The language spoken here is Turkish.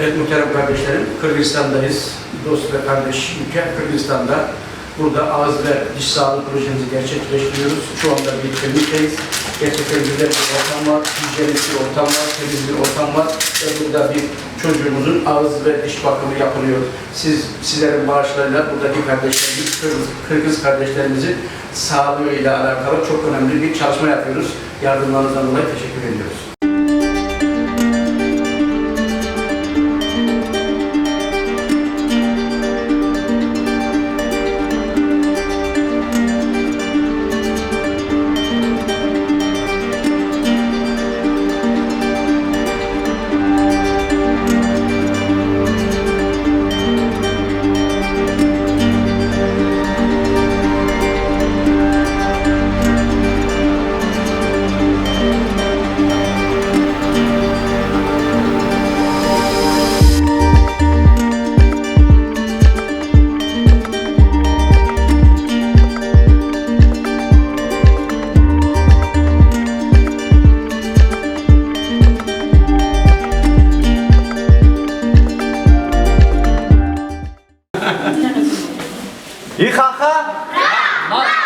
Evet muhterem kardeşlerim, Kırgızistan'dayız. Dost ve kardeş ülke Kırgızistan'da. Burada ağız ve diş sağlığı projemizi gerçekleştiriyoruz. Şu anda bir klinikteyiz. Gerçekten güzel bir ortam var, hijyenik bir ortam var, temiz bir ortam var. Ve burada bir çocuğumuzun ağız ve diş bakımı yapılıyor. Siz, sizlerin bağışlarıyla buradaki kardeşlerimiz, Kırgız, Kırgız kardeşlerimizin sağlığıyla alakalı çok önemli bir çalışma yapıyoruz. Yardımlarınızdan dolayı teşekkür ediyoruz. 一哈哈。哈哈